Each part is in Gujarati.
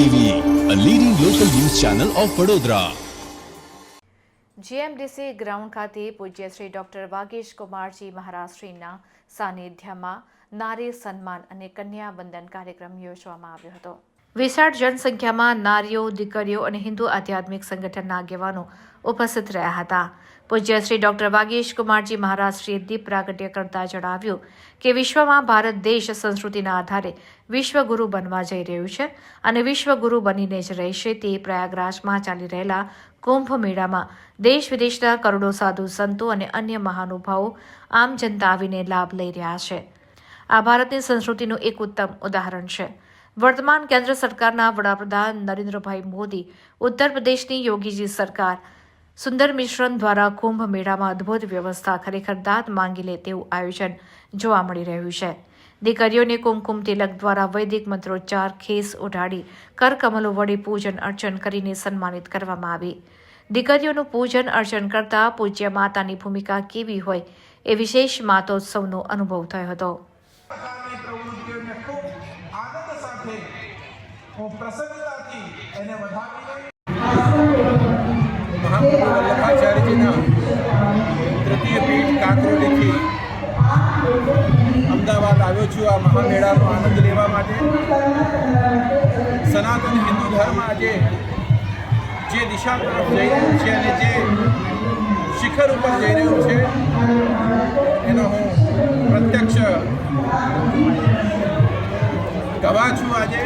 TV a leading local news channel of Vadodara GMDC ground ખાતે પૂજ્ય શ્રી ડોક્ટર વાગેશ કુમારજી મહારાજશ્રીના સાનિધ્યમાં નારી સન્માન અને કન્યા વંદન કાર્યક્રમ યોજવામાં આવ્યો હતો. વિશાળ જનસંખ્યામાં નારીઓ, દીકરીઓ અને હિન્દુ આધ્યાત્મિક સંગઠનના આગેવાનો ઉપસ્થિત રહ્યા હતા. પૂજ્ય શ્રી ડોક્ટર વાગેશ કુમારજી મહારાજશ્રીએ દીપ પ્રાગટ્ય કરતા જણાવ્યું કે વિશ્વમાં ભારત દેશ સંસ્કૃતિના આધારે વિશ્વગુરુ બનવા જઈ રહ્યું છે અને વિશ્વગુરુ બનીને જ રહેશે તે પ્રયાગરાજમાં ચાલી રહેલા કુંભ મેળામાં દેશ વિદેશના કરોડો સાધુ સંતો અને અન્ય મહાનુભાવો આમ જનતા આવીને લાભ લઈ રહ્યા છે. આ ભારતની સંસ્કૃતિનું એક ઉત્તમ ઉદાહરણ છે. વર્તમાન કેન્દ્ર સરકારના વડાપ્રધાન નરેન્દ્રભાઈ મોદી, ઉત્તર પ્રદેશની યોગીજી સરકાર, સુંદર મિશ્રણ દ્વારા કુંભ મેળામાં અદ્ભુત વ્યવસ્થા ખરેખર દાંત માંગી લે તેવું આયોજન જોવા મળી રહ્યું છે. દીકરીઓને કુમકુમ તિલક દ્વારા વૈદિક મંત્રોચ્ચાર, ખેસ ઉઢાડી કરકમલો વડે પૂજન અર્ચન કરીને સન્માનિત કરવામાં આવી. દીકરીઓનું પૂજન અર્ચન કરતા પૂજ્ય માતાની ભૂમિકા કેવી હોય એ વિશેષ માતોત્સવનો અનુભવ થયો હતો. સાથે હું પ્રસન્નતાથી એને વધાવીને મહાપ્રભુ વલ્લભાચાર્યજીના તૃતીય પીઠ કાંકરોલીથી અમદાવાદ આવ્યો છું. આ મહામેળાનો આનંદ લેવા માટે સનાતન હિન્દુ ધર્મ આજે જે દિશા જઈ રહ્યું છે અને જે શિખર ઉપર જઈ રહ્યું છે, એનો હું પ્રત્યક્ષ ગવાહ છું આજે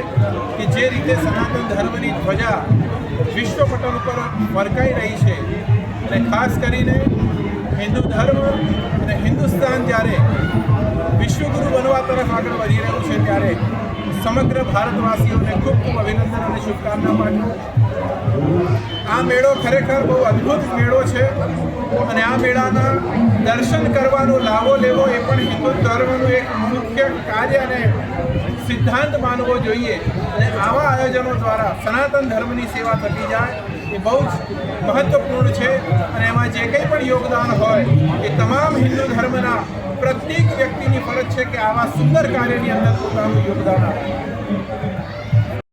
કે જે રીતે સનાતન ધર્મની ધ્વજા વિશ્વ પટલ ઉપર ફરકાઈ રહી છે અને ખાસ કરીને હિન્દુ ધર્મ અને હિન્દુસ્તાન જ્યારે વિશ્વગુરુ બનવા તરફ આગળ વધી રહ્યું છે ત્યારે સમગ્ર ભારતવાસીઓને ખૂબ ખૂબ અભિનંદન અને શુભકામના પાઠવું. આ મેળો ખરેખર બહુ અદ્ભુત મેળો છે અને આ મેળાના દર્શન કરવાનો લાવો લેવો એ પણ હિન્દુ ધર્મનું એક મુખ્ય કાર્ય અને સિદ્ધાંત માનવો જોઈએ. અને આવા આયોજનો દ્વારા સનાતન ધર્મની સેવા થતી જાય એ બહુ જ મહત્વપૂર્ણ છે. અને એમાં જે કંઈ પણ યોગદાન હોય એ તમામ હિન્દુ ધર્મના પ્રત્યેક વ્યક્તિની ફરજ છે કે આવા સુંદર કાર્યની અંદર પોતાનું યોગદાન આપે.